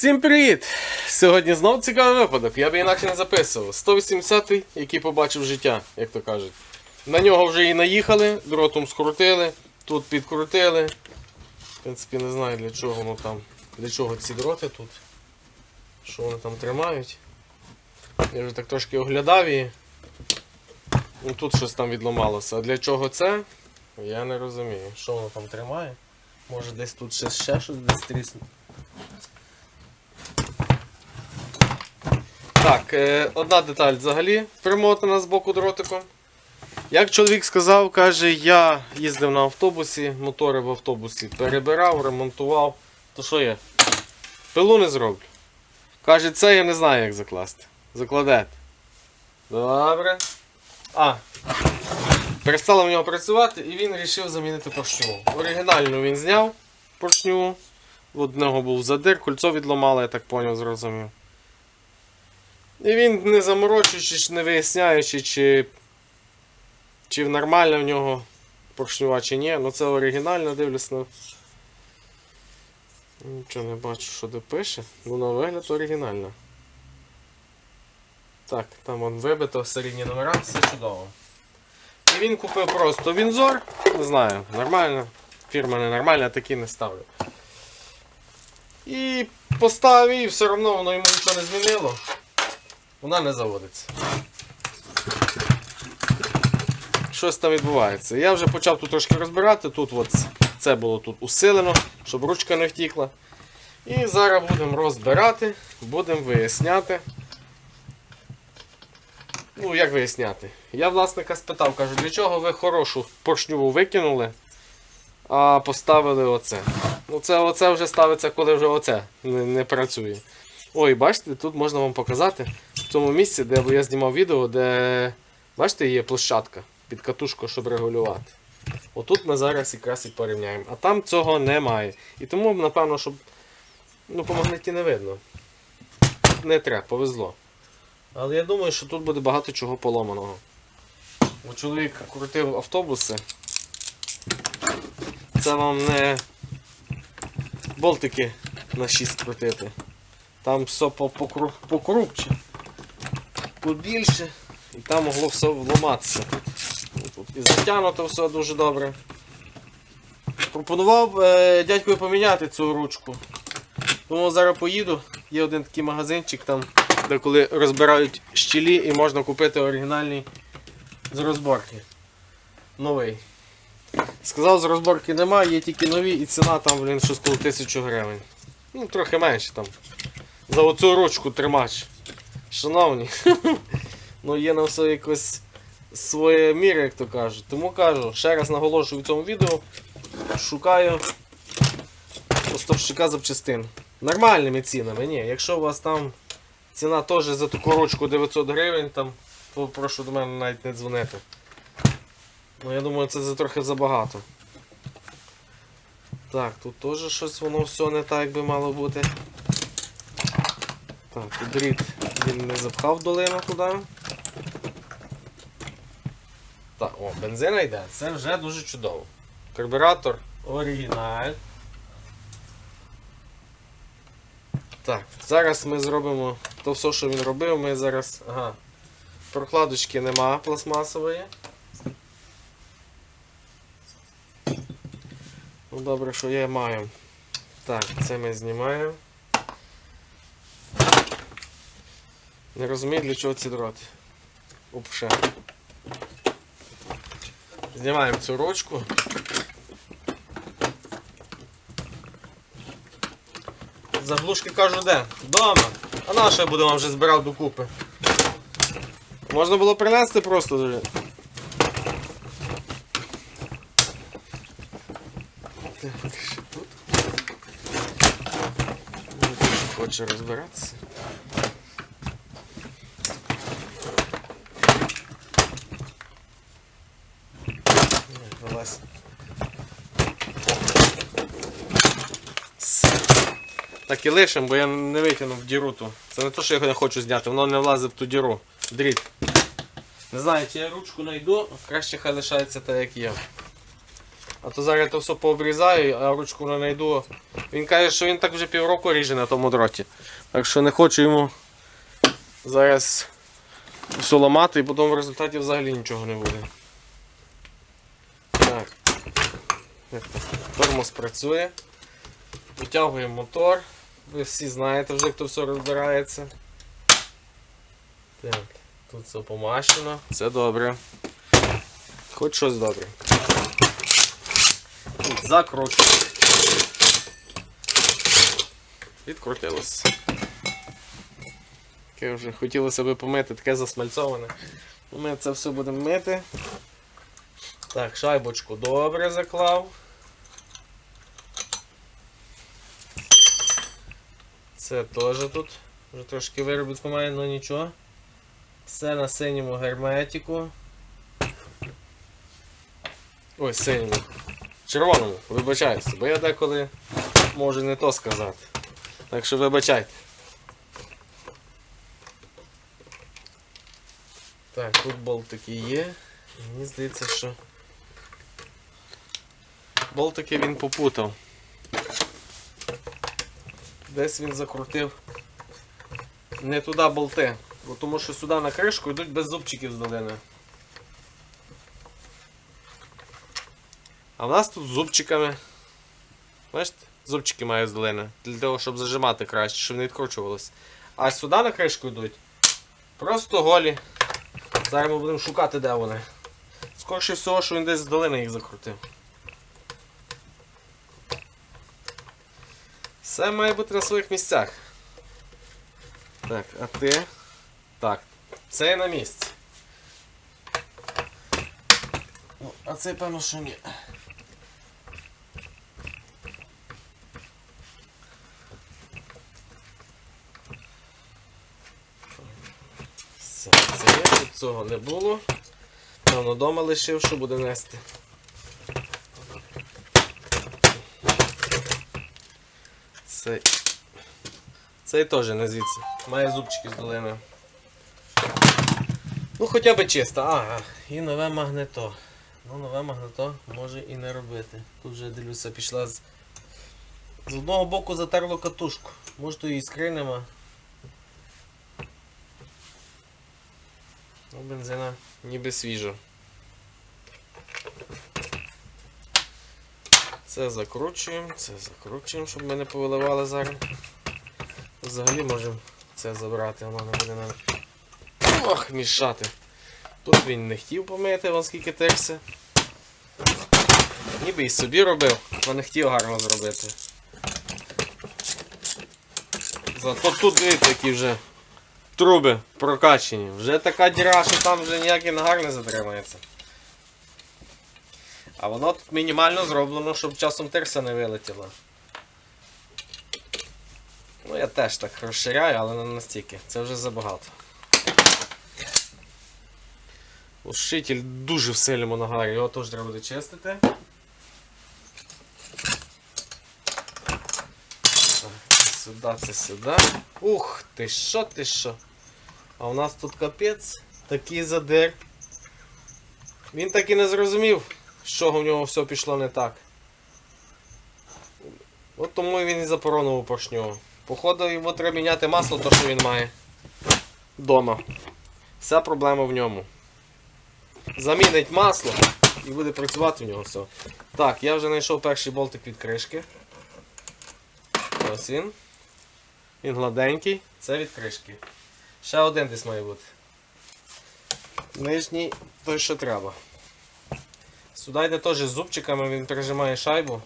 Всім привіт! Сьогодні знов цікавий випадок. Я би інакше не записував. 180-й, який побачив життя, як то кажуть. На нього вже і наїхали, дротом скрутили, тут підкрутили. В принципі, не знаю для чого воно там. Для чого ці дроти тут. Що вони там тримають. Я вже так трошки оглядав і. Ну, тут щось там відламалося. А для чого це? Я не розумію. Що воно там тримає? Може десь тут ще, ще щось десь трісне. Так, е, одна деталь взагалі примотана з боку дротиком. Як чоловік сказав, каже, я їздив на автобусі, мотори в автобусі перебирав, ремонтував. То що я? Пилу не зроблю. Каже, це я не знаю, як закласти. Закладете. Добре. А. Перестало в нього працювати і він вирішив замінити поршню. Оригінальну він зняв поршню. В одного був задир, кольцо відломало, я так поняв, зрозумів. І він не заморочуючись, не виясняючи, чи, чи нормальна в нього поршнюва, чи ні. Ну це оригінально, дивлюсь на. Нічого не бачу, що де пише. Ну на вигляд оригінально. Так, там он вибито серійні номера, все чудово. І він купив просто Вінзор. Не знаю, нормально. Фірма не нормальна, такі не ставлю. І поставив, і все одно воно йому нічого не змінило. Вона не заводиться. Щось там відбувається. Я вже почав тут трошки розбирати. Тут от це було тут усилено, щоб ручка не втікла. І зараз будемо розбирати, будемо виясняти. Ну, як виясняти? Я власника спитав, кажу, для чого ви хорошу поршнюву викинули, а поставили оце. Ну це оце вже ставиться, коли вже оце не, не працює. Ой, бачите, тут можна вам показати в цьому місці, де я знімав відео, де бачите, є площадка під катушку, щоб регулювати. Отут ми зараз якраз і порівняємо. А там цього немає. І тому, напевно, щоб ну, по магниті не видно. Не треба, повезло. Але я думаю, що тут буде багато чого поломаного. Бо чоловік крутив автобуси. Це вам не болтики на 6 крутити. Там все по- покру- покрупче, побільше, і там могло все вламатися. І затягнуто все дуже добре. Пропонував е, дядькові поміняти цю ручку. Тому зараз поїду. Є один такий магазинчик там, де коли розбирають щілі і можна купити оригінальний з розборки. Новий. Сказав, з розборки немає, є тільки нові і ціна там, блін, щось коло 1000 гривень. Ну, трохи менше там. За оцю ручку тримач. Шановні. ну є на все якось своє міри, як то кажуть. Тому кажу, ще раз наголошую в цьому відео. Шукаю поставщика запчастин. Нормальними цінами, ні. Якщо у вас там ціна теж за таку ручку 900 гривень, там, то прошу до мене навіть не дзвонити. Ну я думаю, це трохи забагато. Так, тут теж щось воно все не так, як би мало бути. Так, дріт він не запхав долину туди. Так, о, бензина йде. Це вже дуже чудово. Карбюратор оригіналь. Так, зараз ми зробимо то все, що він робив, ми зараз. Ага. Прокладочки нема пластмасової. Ну добре, що я маю. Так, це ми знімаємо. Не розумію, для чого ці дроти. Упше. Знімаємо цю ручку. Заглушки кажу де? Дома. А на що я буду вам вже збирав докупи? Можна було принести просто тут Хоче розбиратися. Ні, вилазь. Все. Так і лишим, бо я не витягнув діру ту. Це не те, що я не хочу зняти, воно не влазить в ту діру. Дріт. Не знаю, чи я ручку знайду, краще хай лишається так, як є. А то зараз я то все пообрізаю, а ручку не знайду. Він каже, що він так вже півроку ріже на тому дроті. Так що не хочу йому зараз все ламати і потім в результаті взагалі нічого не буде. Так? Тормоз працює. Витягуємо мотор. Ви всі знаєте вже, хто все розбирається. Так, тут все помащено. Це добре. Хоч щось добре. Тут закручуємо. Відкрутилось. Таке вже хотілося би помити, таке засмальцоване. Ми це все будемо мити. Так, шайбочку добре заклав. Це теж тут. Вже трошки виробітку має, але нічого. Все на синьому герметику. Ой, синьому. Червоному, вибачаюся, бо я деколи можу не то сказати. Так що вибачайте. Так, тут болтики є. Мені здається, що болтики він попутав. Десь він закрутив не туди болти, бо тому що сюди на кришку йдуть без зубчиків з долини. А в нас тут з зубчиками. Бачите? Зубчики має з долини. Для того, щоб зажимати краще, щоб не відкручувалося. А сюди на кришку йдуть. Просто голі. Зараз ми будемо шукати, де вони. Скоріше всього, що він десь з долини їх закрутив. Все має бути на своїх місцях. Так, а ти. Так, це на місці. Ну, а це певно, що ні. Все, це є, тут цього не було. Певно, вдома лишив, що буде нести. Цей. Цей теж не звідси. Має зубчики з долини. Ну хоча б чисто. Ага, і нове магнето. Ну, нове магнето може і не робити. Тут вже дивлюся, пішла з. З одного боку затерло катушку. Може то і іскри нема. Ну, бензина ніби свіжа. Це закручуємо, це закручуємо, щоб ми не повиливали зараз. Взагалі можемо це забрати, воно не буде нам. Ох, мішати. Тут він не хотів помити, вон скільки терся. Ніби і собі робив, але не хотів гарно зробити. Зато тут дивіться, які вже труби прокачені. Вже така діра, що там вже ніякий нагар не затримається. А воно тут мінімально зроблено, щоб часом терса не вилетіла. Ну я теж так розширяю, але не настільки. Це вже забагато. Ушитель дуже в сильному нагарі, його теж треба буде чистити. Сюди, це сюди. Ух, ти що, ти що? А у нас тут капець, такий задир. Він так і не зрозумів, з чого в нього все пішло не так. От тому він і запоронив поршню. Походу йому треба міняти масло, то що він має. Дома. Вся проблема в ньому. Замінить масло і буде працювати в нього все. Так, я вже знайшов перший болтик від кришки. Ось він. Він гладенький, це від кришки. Ще один десь має бути. Нижній той, що треба. Сюди йде теж з зубчиками, він прижимає шайбу.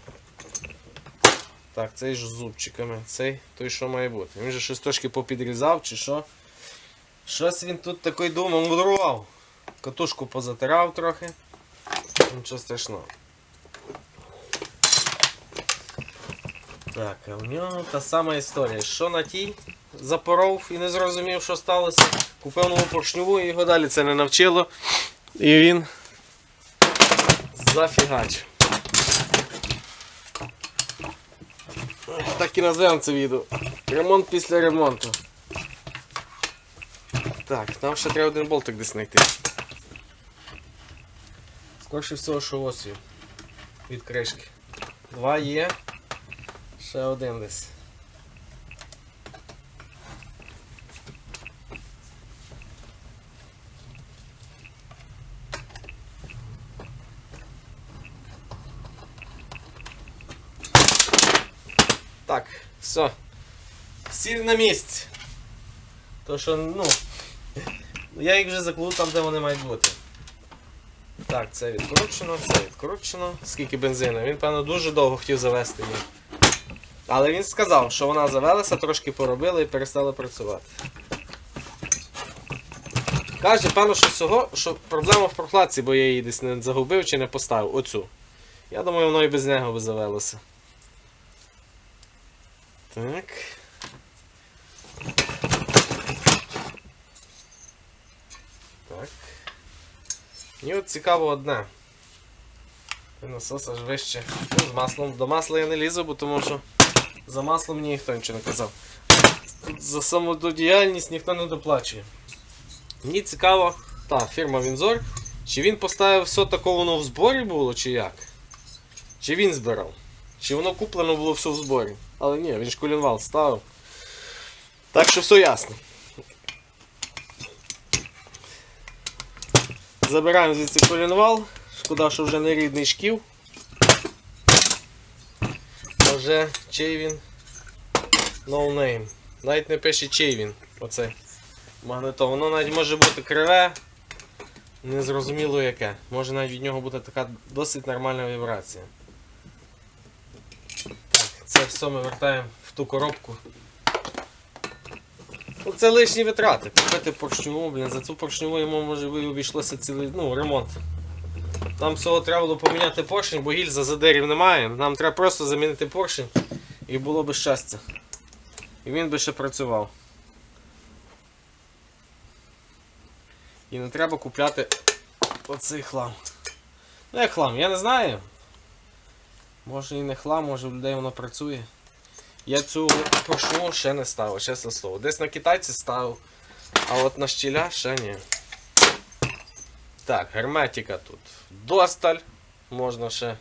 Так, цей ж з зубчиками, цей той, що має бути. Він же щось трошки попідрізав чи що. Щось він тут такий думав, мудрував. Катушку позатирав трохи. Нічого страшного. Так, а в нього та сама історія. Що на тій запоров і не зрозумів, що сталося. Купив нову поршньову і його далі це не навчило. І він зафігачив. Так і назвемо це відео. Ремонт після ремонту. Так, нам ще треба один болтик десь знайти. Скорше всього, що ось від кришки. Два є. Ще один десь. Так, все. Всі на місці. То що, ну. Я їх вже заклав там, де вони мають бути. Так, це відкручено, це відкручено. Скільки бензину? Він, певно, дуже довго хотів завести її. Але він сказав, що вона завелася, трошки поробила і перестала працювати. Каже, певно, що всього, що проблема в прокладці, бо я її десь не загубив чи не поставив. Оцю. Я думаю, воно і без нього би завелося. Так. Так. Мені от цікаво одне. Насос аж вище. Ну, з маслом. До масла я не лізу, бо тому що за маслом мені ніхто нічого не казав. За самододіяльність ніхто не доплачує. Мені цікаво, та, фірма Вінзор, чи він поставив все таке воно в зборі було, чи як? Чи він збирав? Чи воно куплено було все в зборі? Але ні, він ж колінвал ставив. Так що все ясно. Забираємо звідси колінвал. Шкода, що вже не рідний шків. А вже чий він? No name. Навіть не пише чий він. Оце магнето. Воно навіть може бути криве. Незрозуміло яке. Може навіть від нього бути така досить нормальна вібрація. Це все ми вертаємо в ту коробку. Ну, це лишні витрати. Купити поршню, блін, за цю поршню йому може обійшлося цілий ну, ремонт. Нам всього треба було поміняти поршень, бо гільза задерів немає. Нам треба просто замінити поршень і було би щастя. І він би ще працював. І не треба купляти оцей хлам. Ну як хлам, я не знаю. Може і не хлам, може в людей воно працює. Я цю поршню ще не ставив, чесне слово. Десь на китайці ставив, а от на щіля ще ні. Так, герметика тут. Досталь. Можна ще.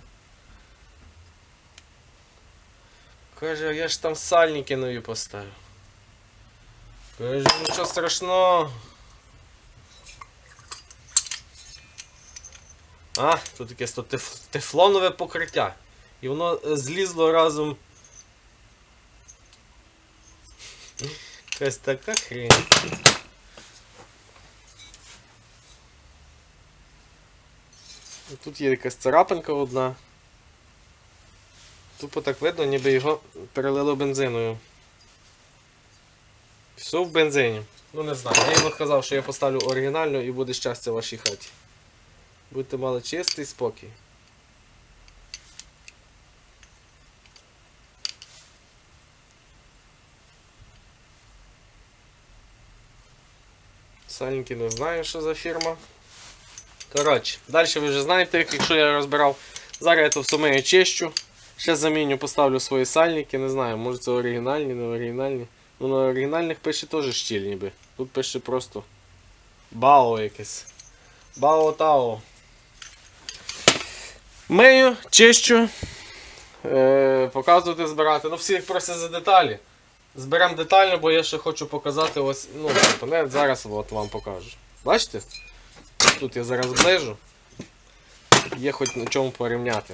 Каже, я ж там сальники нові поставив. Каже, нічого страшного. А, тут якесь тефлонове покриття. І воно е, злізло разом. Якась така хрень. Тут є якась царапинка одна. Тупо так видно, ніби його перелило бензиною. Все в бензині. Ну не знаю. Я йому сказав, що я поставлю оригінальну і буде щастя в вашій хаті. Будете мали чистий спокій. Сальники не знаю, що за фірма. Коротше, далі ви вже знаєте, якщо я розбирав. Зараз я то все мию чищу. Ще заміню, поставлю свої сальники, не знаю, може це оригінальні, не оригінальні. Ну на оригінальних пише теж щіль ніби. Тут пише просто Бао якесь. Бао Тао. Мию, чищу. Е, показувати, збирати. Ну всі просять за деталі. Зберемо детально, бо я ще хочу показати ось. Ну, панель зараз от вам покажу. Бачите? Тут я зараз ближу. Є хоч на чому порівняти.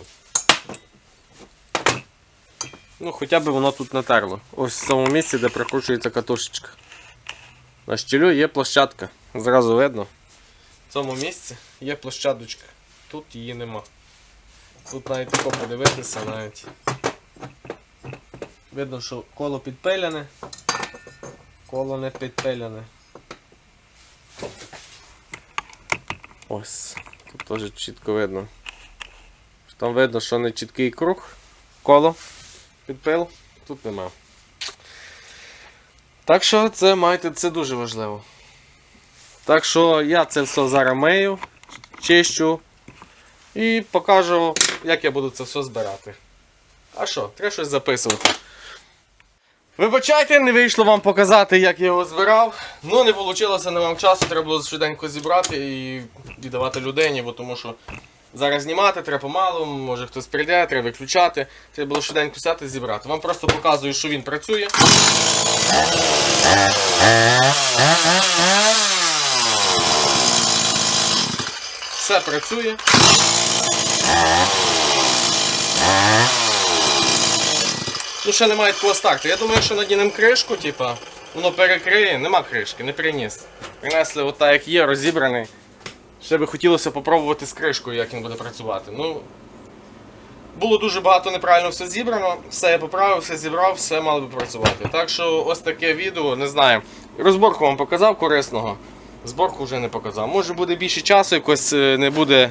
Ну, хоча б воно тут натерло. Ось в цьому місці, де прикручується катушечка. На щілю є площадка. Зразу видно. В цьому місці є площадочка. Тут її нема. Тут навіть тако подивитися навіть. Видно, що коло підпиляне, коло не підпиляне. Ось, тут теж чітко видно. Там видно, що не чіткий круг, коло підпил, тут нема. Так що це маєте, це дуже важливо. Так що я це все зараз мию, чищу і покажу, як я буду це все збирати. А що, треба щось записувати. Вибачайте, не вийшло вам показати, як я його збирав. Ну, не вийшло, не вам часу, треба було швиденько зібрати і віддавати людині, бо тому що зараз знімати, треба помалу, може хтось прийде, треба виключати. Треба було швиденько взяти і зібрати. Вам просто показую, що він працює. Все працює. Ну, ще немає такого старту. Я думаю, що надінемо кришку, типа, воно перекриє, нема кришки, не приніс. Принесли отак, як є, розібраний. Ще би хотілося попробувати з кришкою, як він буде працювати. Ну, було дуже багато неправильно все зібрано, все я поправив, все зібрав, все мало би працювати. Так що ось таке відео, не знаю. Розборку вам показав корисного, зборку вже не показав. Може буде більше часу, якось е, не буде.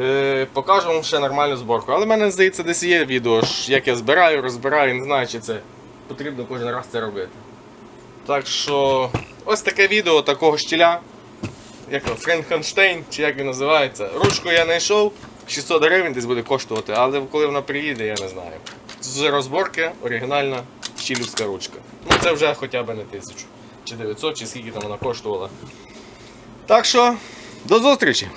Е, покажу вам ще нормальну зборку. Але в мене здається, десь є відео, як я збираю, розбираю, не знаю, чи це потрібно кожен раз це робити. Так що ось таке відео такого щіля. Як його, Френкенштейн, чи як він називається. Ручку я знайшов, 600 гривень десь буде коштувати, але коли вона приїде, я не знаю. З розборки оригінальна щілівська ручка. Ну це вже хоча б не 1000 чи 900, чи скільки там вона коштувала. Так що, до зустрічі!